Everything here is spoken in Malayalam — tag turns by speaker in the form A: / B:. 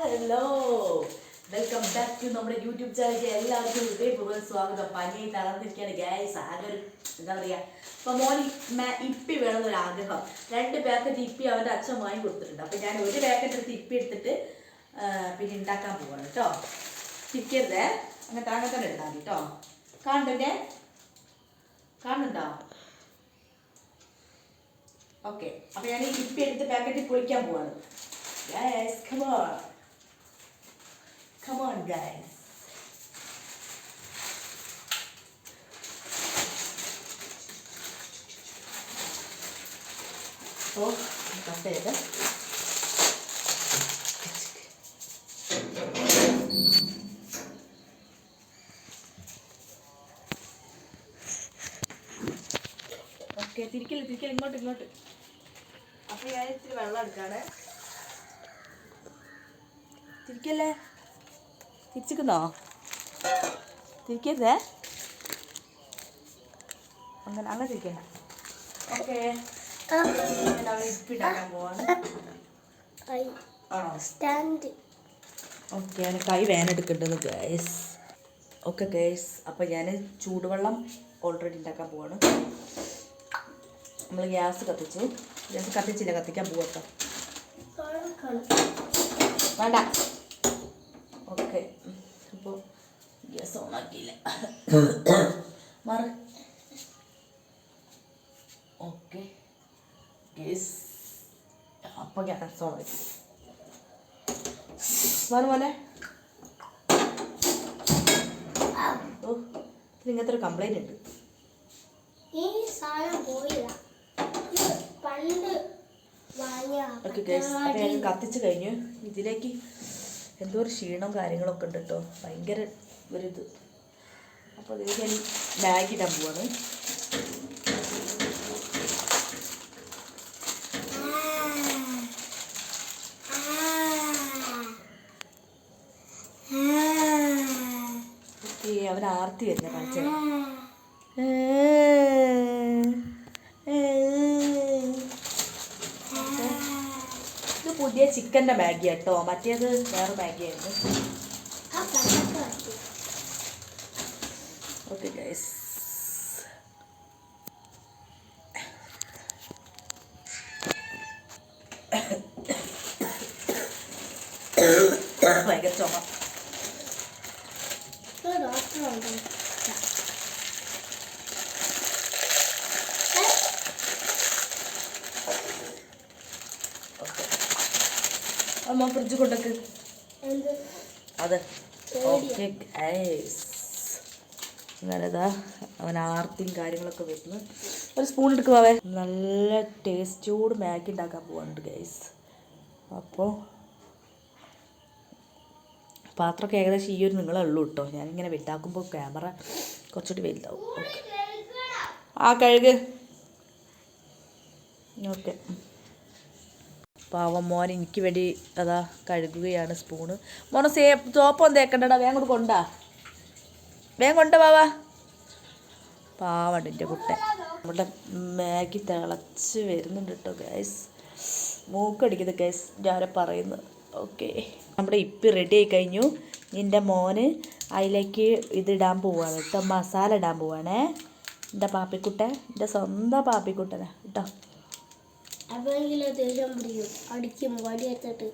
A: ഹലോ വെൽക്കം ബാക്ക് ടു നമ്മുടെ യൂട്യൂബ് ചാനലിലേക്ക് എല്ലാവർക്കും ഹൃദയപൂർവം സ്വാഗതം. പനി തളർന്നിരിക്കുകയാണ് ഗ്യാസ് ആകെ എന്താ പറയുക ഇപ്പം മോൻ ഇപ്പി വേണമെന്നൊരു ആഗ്രഹം. രണ്ട് പാക്കറ്റ് ഇപ്പി അവന്റെ അച്ഛൻ വാങ്ങി കൊടുത്തിട്ടുണ്ട്. അപ്പം ഞാൻ ഒരു പാക്കറ്റ് എടുത്ത് ഇപ്പി എടുത്തിട്ട് പിന്നെ ഉണ്ടാക്കാൻ പോവാണ് കേട്ടോ തിരിക്കരുതേ അങ്ങനത്തെ അങ്ങനെ തന്നെ ഉണ്ടാകും കേട്ടോ കാണുന്നുണ്ടേ? കാണുന്നുണ്ടോ? ഓക്കെ അപ്പം ഞാൻ ഈ ഇപ്പി എടുത്ത് പാക്കറ്റ് പൊളിക്കാൻ പോവാണ്. Come on. Come on, guys. Oh, cut ചെയ്ത് ഓക്കെ തിരിക്കില്ല തിരിക്കില്ല ഇങ്ങോട്ട് ഇങ്ങോട്ട്. അപ്പോൾ ഞാൻ ഇത്തിരി വെള്ളം എടുക്കാണ്. തിരിക്കല്ലേ? തിരിച്ചിക്കുന്നോ തിരിക്കരുതേ. അങ്ങനെ അങ്ങനെ തിരിക്കണ്ട. ഓക്കെ. ഓക്കെ ഞാൻ കൈ വേനെടുക്കേണ്ടത് ഗൈസ് ഓക്കെ ഗൈസ് അപ്പോൾ ഞാൻ ചൂടുവെള്ളം ഓൾറെഡി ഉണ്ടാക്കാൻ പോവാണ്. നമ്മൾ ഗ്യാസ് കത്തിച്ചു. ഗ്യാസ് കത്തിച്ചില്ല കത്തിക്കാൻ പോവാട്ടോ. വേണ്ട. ഓക്കെ അപ്പോൾ ഗ്യാസ് ഓണാക്കിയില്ല മാറ്. ഓക്കെ. ഗ്യാസ്. അപ്പോൾ ഗ്യാസ് ഓണാക്കി മാറ് പോലെ ഓ ഇങ്ങനത്തെ ഒരു കംപ്ലൈന്റ് ഉണ്ട്.
B: ഈ സാധനം പോയില്ല. പണ്ട്
A: കത്തിച്ച് കഴിഞ്ഞു. ഇതിലേക്ക് എന്തോ ഒരു ക്ഷീണവും കാര്യങ്ങളൊക്കെ ഉണ്ട് കേട്ടോ ഭയങ്കര ഒരു ഇത്. അപ്പോൾ അതിൽ ഞാൻ മാഗി ഇടാൻ പോവാണ്. അവൻ ആർത്തി വരുന്ന കാണിച്ചത് ഇത് പുതിയ ചിക്കന്റെ മാഗി കേട്ടോ. മറ്റേത് വേറെ മാഗി ആയിരുന്നു.
B: ആ പണ്ടൊക്കെ വാങ്ങി.
A: ഓക്കെ ഗൈസ് ഭയങ്കര ചുമ
B: ഇത് ഡോക്ടറുണ്ട്
A: ഓക്കെ അമ്മ ഫ്രിഡ്ജ് കൊണ്ടക്ക്. അതെ. ഓക്കെ അങ്ങനെതാ അവൻ ആർത്തിയും കാര്യങ്ങളൊക്കെ വരുന്നു ഒരു സ്പൂൺ എടുക്കുവാവേ നല്ല ടേസ്റ്റോട് മാഗി ഉണ്ടാക്കാൻ പോവാനുണ്ട് ഗൈസ് അപ്പോൾ പാത്രമൊക്കെ ഏകദേശം ഈ ഒരു നിങ്ങളേ ഉള്ളൂ കേട്ടോ. ഞാനിങ്ങനെ വലുതാക്കുമ്പോൾ ക്യാമറ കുറച്ചുകൂടി വലുതാവും. ഓക്കെ ആ കഴുക്. ഓക്കെ പാവം മോൻ എനിക്ക് വേണ്ടി അതാ കഴുകുകയാണ് സ്പൂണ് മോനെ സേ സോപ്പൊന്നും തേക്കണ്ടടാ വേഗം കൊണ്ട് കൊണ്ടാ. വേഗം കൊണ്ട പാവാ പാവണ്ട് എന്റെ നമ്മുടെ മാഗി തിളച്ച് വരുന്നുണ്ട് കേട്ടോ ഗ്യാസ് മൂക്കടിക്കുന്നത് ഗ്യാസ് ഞാൻ പറയുന്നു. ഓക്കെ നമ്മുടെ ഇപ്പി റെഡി ആയി കഴിഞ്ഞു. എന്റെ മോന് അതിലേക്ക് ഇതിടാൻ പോവാണ് കേട്ടോ മസാല ഇടാൻ പോവാണേ. എന്റെ പാപ്പിക്കുട്ടൻ എന്റെ സ്വന്തം പാപ്പിക്കുട്ടനാണ് കേട്ടോ
B: അപ്പോഴെങ്കിലും അത്യാവശ്യം പിടിക്കും. അടിക്കും വടി എടുത്തിട്ട്